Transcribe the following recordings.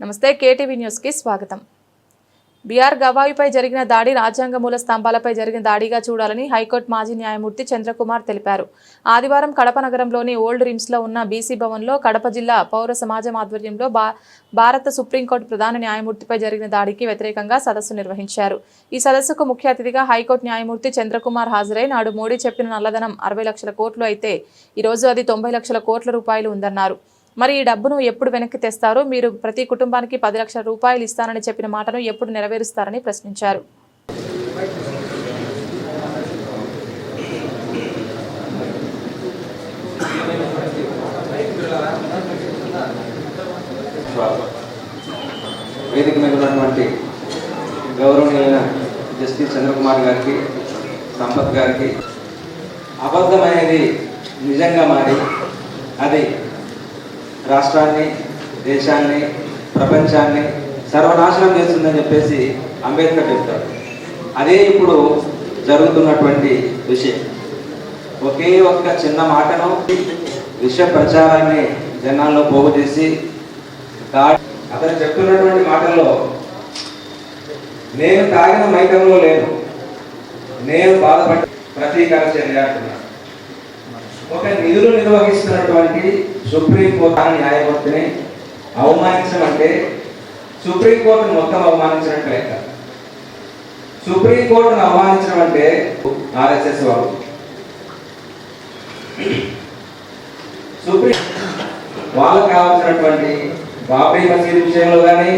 నమస్తే కేటీవీ న్యూస్కి స్వాగతం. బీఆర్ గవాయిపై జరిగిన దాడి రాజ్యాంగ మూల స్తంభాలపై జరిగిన దాడిగా చూడాలని హైకోర్టు మాజీ న్యాయమూర్తి చంద్రకుమార్ తెలిపారు. ఆదివారం కడప నగరంలోని ఓల్డ్ రిమ్స్లో ఉన్న బీసీ భవన్లో కడప జిల్లా పౌర సమాజం ఆధ్వర్యంలో భా భారత సుప్రీంకోర్టు ప్రధాన న్యాయమూర్తిపై జరిగిన దాడికి వ్యతిరేకంగా సదస్సు నిర్వహించారు. ఈ సదస్సుకు ముఖ్య అతిథిగా హైకోర్టు న్యాయమూర్తి చంద్రకుమార్ హాజరై నాడు మోడీ చెప్పిన నల్లధనం అరవై లక్షల కోట్లు అయితే ఈరోజు అది తొంభై లక్షల కోట్ల రూపాయలు ఉందన్నారు. మరి ఈ డబ్బును ఎప్పుడు వెనక్కి తెస్తారు మీరు ప్రతి కుటుంబానికి పది లక్షల రూపాయలు ఇస్తానని చెప్పిన మాటను ఎప్పుడు నెరవేరుస్తారని ప్రశ్నించారు. వేదిక మీద ఉన్నటువంటి గౌరవనీయులైన జస్టిస్ చంద్రకుమార్ గారికి సంపత్ గారికి అబద్ధం అనేది నిజంగా మారి అది రాష్ట్రాన్ని దేశాన్ని ప్రపంచాన్ని సర్వనాశనం చేస్తుందని చెప్పేసి అంబేద్కర్ చెప్తారు. అదే ఇప్పుడు జరుగుతున్నటువంటి విషయం. ఒకే ఒక్క చిన్న మాటను విష ప్రచారాన్ని జనాల్లో పోగు చేసి అతను చెప్తున్నటువంటి మాటల్లో నేను తాగిన మైకంలో లేను నేను బాధపడ్డ ప్రతీకార చర్య అంటున్నాను ఒక నిధులు నిర్వహిస్తున్నటువంటి సుప్రీంకోర్టు న్యాయమూర్తిని అవమానించడం అంటే సుప్రీంకోర్టును మొత్తం అవమానించినట్టు లెక్క సుప్రీంకోర్టును అవమానించడం అంటే ఆర్ఎస్ఎస్ వారు. సుప్రీం వాళ్ళకు కావాల్సినటువంటి బాబ్రీ మసీద్ విషయంలో కానీ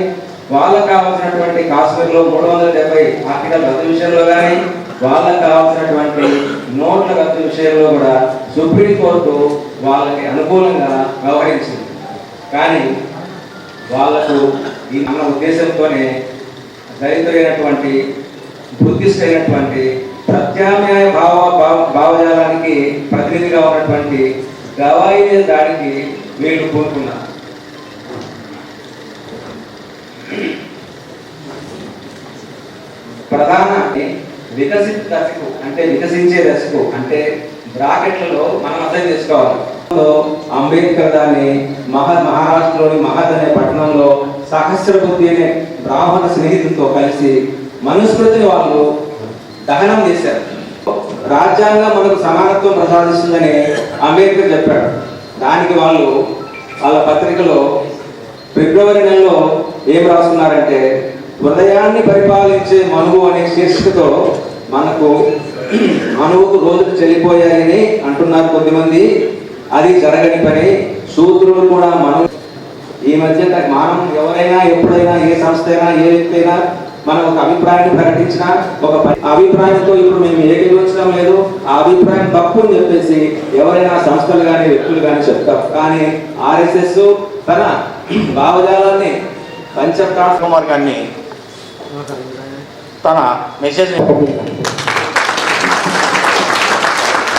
వాళ్ళకు కావాల్సినటువంటి కాశ్మీర్లో మూడు వందల డెబ్బై ఆర్టికల్ రద్దు విషయంలో కానీ వాళ్ళకు కావాల్సినటువంటి నోట్ల రద్దు విషయంలో కూడా సుప్రీంకోర్టు వాళ్ళకి అనుకూలంగా వ్యవహరించింది. కానీ వాళ్ళకు ఈ మన ఉద్దేశంతోనే దళితులైనటువంటి బుద్ధిస్టులైనటువంటి ప్రత్యామ్నాయ భావ భావ- భావజాలానికి ప్రతినిధిగా ఉన్నటువంటి గవాయి దాడికి వీళ్ళు కోరుకున్నారు ప్రధాన వికసిత దశకు అంటే వికసించే దశకు అంటే బ్రాకెట్లలో మనం అర్థం చేసుకోవాలి. అంబేద్కర్ దాన్ని మహా మహారాష్ట్రలోని మహద్ అనే పట్టణంలో సహస్రబుద్ధి అనే బ్రాహ్మణ స్నేహితులతో కలిసి మనుస్మృతిని వాళ్ళు దహనం చేశారు. రాజ్యాంగం మనకు సమానత్వం ప్రసాదిస్తుందని అంబేద్కర్ చెప్పాడు. దానికి వాళ్ళు వాళ్ళ పత్రికలో ఫిబ్రవరి నెలలో ఏం రాస్తున్నారంటే హృదయాన్ని పరిపాలించే మనువు అనే శీర్షికతో మనకు అణువుకు రోజులు చెల్లిపోయాయని అంటున్నారు కొద్దిమంది అది జరగని పని. సూత్రులు కూడా మనం ఈ మధ్య మనం ఎవరైనా ఎప్పుడైనా ఏ సంస్థ అయినా ఏ వ్యక్తి అయినా మనం ఒక అభిప్రాయాన్ని ప్రకటించిన ఒక అభిప్రాయంతో ఇప్పుడు మేము ఏకీభవించడం లేదు. ఆ అభిప్రాయం తప్పు అని చెప్పేసి ఎవరైనా సంస్థలు కానీ వ్యక్తులు కానీ చెప్తారు కానీ ఆర్ఎస్ఎస్ తన భావజాలాన్ని పంచ కుమార్ గారిని తన మెసేజ్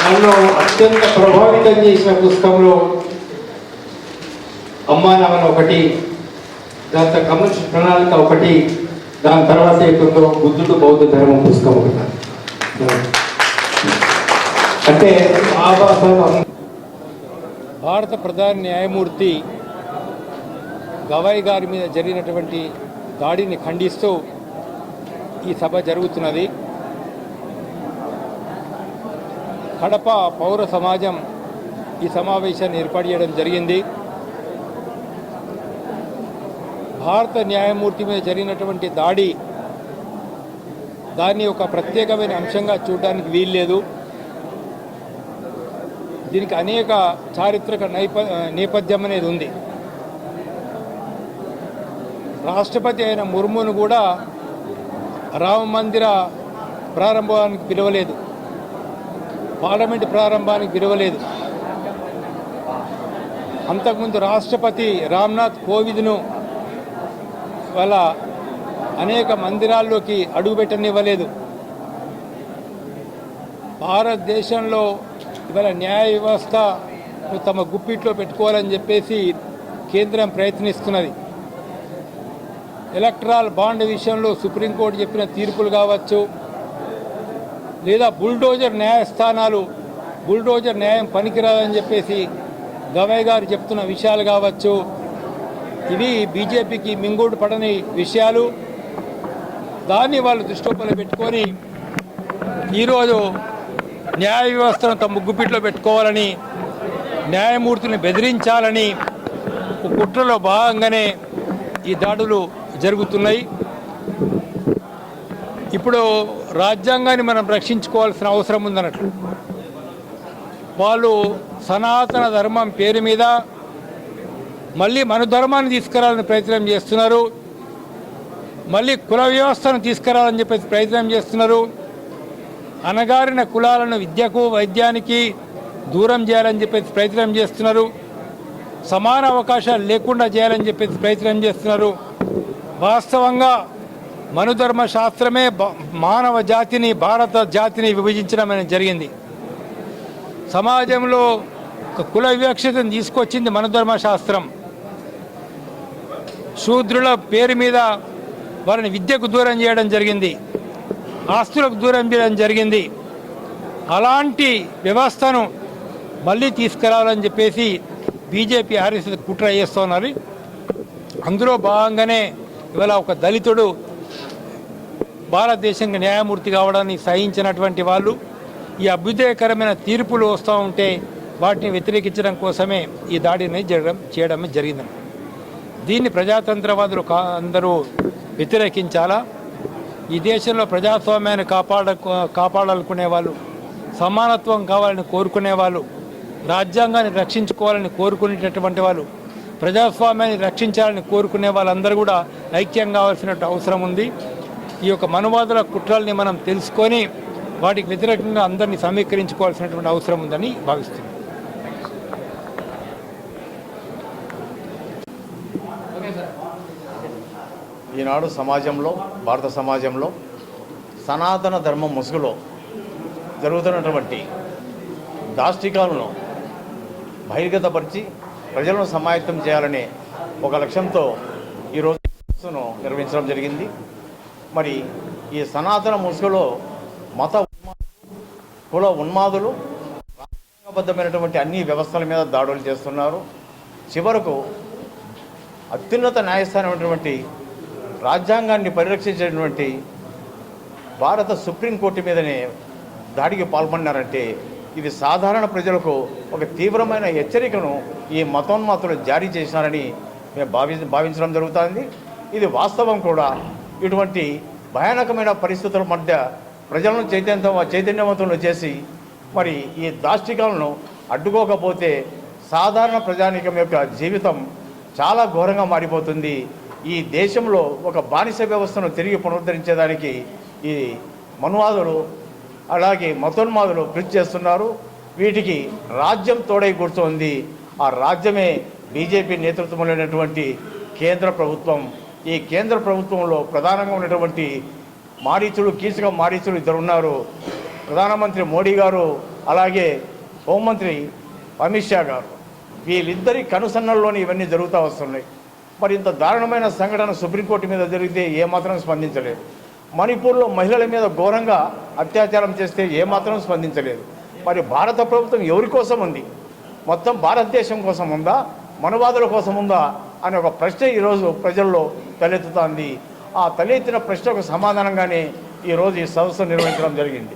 నన్ను అత్యంత ప్రభావితం చేసిన పుస్తకంలో అమ్మా ఒకటి దాని తర్వాత కమ్యూనిస్ట్ ప్రణాళిక ఒకటి దాని తర్వాత ఏంటో బుద్ధుడు బౌద్ధ ధర్మం పుస్తకం ఒకటి అంటే భారత ప్రధాన న్యాయమూర్తి గవాయ్ గారి మీద జరిగినటువంటి దాడిని ఖండిస్తూ ఈ సభ జరుగుతున్నది. కడప పౌర సమాజం ఈ సమావేశాన్ని ఏర్పాటు చేయడం జరిగింది. భారత న్యాయమూర్తి మీద జరిగినటువంటి దాడి దాన్ని ఒక ప్రత్యేకమైన అంశంగా చూడడానికి వీల్లేదు. దీనికి అనేక చారిత్రక నైప నేపథ్యం అనేది ఉంది. రాష్ట్రపతి అయిన ముర్మును కూడా రామ మందిర ప్రారంభానికి పిలవలేదు. పార్లమెంట్ ప్రారంభానికి విరవలేదు అంతకుముందు రాష్ట్రపతి రామ్నాథ్ కోవింద్ను వాళ్ళ అనేక మందిరాల్లోకి అడుగుపెట్టనివ్వలేదు. భారతదేశంలో ఇవాళ న్యాయ వ్యవస్థ తమ గుప్పిట్లో పెట్టుకోవాలని చెప్పేసి కేంద్రం ప్రయత్నిస్తున్నది. ఎలక్ట్రాల్ బాండ్ విషయంలో సుప్రీంకోర్టు చెప్పిన తీర్పులు కావచ్చు లేదా బుల్డోజర్ న్యాయస్థానాలు బుల్డోజర్ న్యాయం పనికిరాదని చెప్పేసి గవయ్ గారు చెప్తున్న విషయాలు కావచ్చు. ఇవి బీజేపీకి మింగుడు పడని విషయాలు. దాన్ని వాళ్ళు దృష్టిలో పెట్టుకొని ఈరోజు న్యాయ వ్యవస్థను తమ ముగ్గుపిట్లో పెట్టుకోవాలని న్యాయమూర్తిని బెదిరించాలని కుట్రలో భాగంగానే ఈ దాడులు జరుగుతున్నాయి. ఇప్పుడు రాజ్యాంగాన్ని మనం రక్షించుకోవాల్సిన అవసరం ఉందన్నట్లు వాళ్ళు సనాతన ధర్మం పేరు మీద మళ్ళీ మన ధర్మాన్ని తీసుకురావాలని ప్రయత్నం చేస్తున్నారు. మళ్ళీ కుల వ్యవస్థను తీసుకురావాలని చెప్పేసి ప్రయత్నం చేస్తున్నారు. అనగారిన కులాలను విద్యకు వైద్యానికి దూరం చేయాలని చెప్పేసి ప్రయత్నం చేస్తున్నారు. సమాన అవకాశాలు లేకుండా చేయాలని చెప్పేసి ప్రయత్నం చేస్తున్నారు. వాస్తవంగా మనుధర్మ శాస్త్రమే మానవ జాతిని భారత జాతిని విభజించడం అనేది జరిగింది. సమాజంలో కుల వివక్షతను తీసుకొచ్చింది మనుధర్మ శాస్త్రం శూద్రుల పేరు మీద వారిని విద్యకు దూరం చేయడం జరిగింది. ఆస్తులకు దూరం చేయడం జరిగింది. అలాంటి వ్యవస్థను మళ్ళీ తీసుకురావాలని చెప్పేసి బీజేపీ ఆర్ఎస్ఎస్ కుట్ర చేస్తున్నారు అందులో భాగంగానే ఇవాళ ఒక దళితుడు భారతదేశంగా న్యాయమూర్తి కావడాన్ని సహించినటువంటి వాళ్ళు ఈ అభ్యుదయకరమైన తీర్పులు వస్తూ ఉంటే వాటిని వ్యతిరేకించడం కోసమే ఈ దాడిని జరగడం చేయడం జరిగింది దీన్ని ప్రజాతంత్రవాదులు కా అందరూ వ్యతిరేకించాలా? ఈ దేశంలో ప్రజాస్వామ్యాన్ని కాపాడ కాపాడాలనుకునే వాళ్ళు సమానత్వం కావాలని కోరుకునే వాళ్ళు రాజ్యాంగాన్ని రక్షించుకోవాలని కోరుకునేటటువంటి వాళ్ళు ప్రజాస్వామ్యాన్ని రక్షించాలని కోరుకునే వాళ్ళందరూ కూడా ఐక్యం కావాల్సిన అవసరం ఉంది. ఈ యొక్క మనువాదుల కుట్రల్ని మనం తెలుసుకొని వాటికి వ్యతిరేకంగా అందరినీ సమీకరించుకోవాల్సినటువంటి అవసరం ఉందని భావిస్తున్నాను ఈనాడు సమాజంలో భారత సమాజంలో సనాతన ధర్మం ముసుగులో జరుగుతున్నటువంటి దాష్టికాలను బహిర్గతపరిచి ప్రజలను సమాయత్తం చేయాలనే ఒక లక్ష్యంతో ఈరోజు ఈ నిర్వహించడం జరిగింది. మరి ఈ సనాతన ముసుగులో మత కుల ఉన్మాదులు రాజ్యాంగబద్ధమైనటువంటి అన్ని వ్యవస్థల మీద దాడులు చేస్తున్నారు. చివరకు అత్యున్నత న్యాయస్థానమైనటువంటి రాజ్యాంగాన్ని పరిరక్షించేటువంటి భారత సుప్రీంకోర్టు మీదనే దాడికి పాల్పడినారంటే ఇది సాధారణ ప్రజలకు ఒక తీవ్రమైన హెచ్చరికను ఈ మతోన్మాతులు జారీ చేసినారని మేము భావి భావించడం జరుగుతుంది. ఇది వాస్తవం కూడా. ఇటువంటి భయానకమైన పరిస్థితుల మధ్య ప్రజలను చైతన్య చైతన్యవంతులు చేసి మరి ఈ దాష్టికాలను అడ్డుకోకపోతే సాధారణ ప్రజానీకం యొక్క జీవితం చాలా ఘోరంగా మారిపోతుంది. ఈ దేశంలో ఒక బానిస వ్యవస్థను తిరిగి పునరుద్ధరించేదానికి ఈ మనువాదులు అలాగే మతోన్మాదులు కృషి చేస్తున్నారు. వీటికి రాజ్యం తోడై కూర్చోంది. ఆ రాజ్యమే బీజేపీ నేతృత్వంలోనటువంటి కేంద్ర ప్రభుత్వం. ఈ కేంద్ర ప్రభుత్వంలో ప్రధానంగా ఉన్నటువంటి మారీచులు కీచక మారీచులు ఇద్దరు ఉన్నారు ప్రధానమంత్రి మోడీ గారు అలాగే హోంమంత్రి అమిత్ షా గారు. వీళ్ళిద్దరి కనుసన్నల్లోనే ఇవన్నీ జరుగుతూ వస్తున్నాయి. మరి ఇంత దారుణమైన సంఘటన సుప్రీంకోర్టు మీద జరిగితే ఏమాత్రం స్పందించలేదు. మణిపూర్లో మహిళల మీద ఘోరంగా అత్యాచారం చేస్తే ఏమాత్రం స్పందించలేదు. మరి భారత ప్రభుత్వం ఎవరి కోసం ఉంది? మొత్తం భారతదేశం కోసం ఉందా? మనవాదుల కోసం ఉందా? అనే ఒక ప్రశ్న ఈరోజు ప్రజల్లో తలెత్తుతోంది. ఆ తలెత్తిన ప్రశ్నకు సమాధానంగానే ఈరోజు ఈ సదస్సు నిర్వహించడం జరిగింది.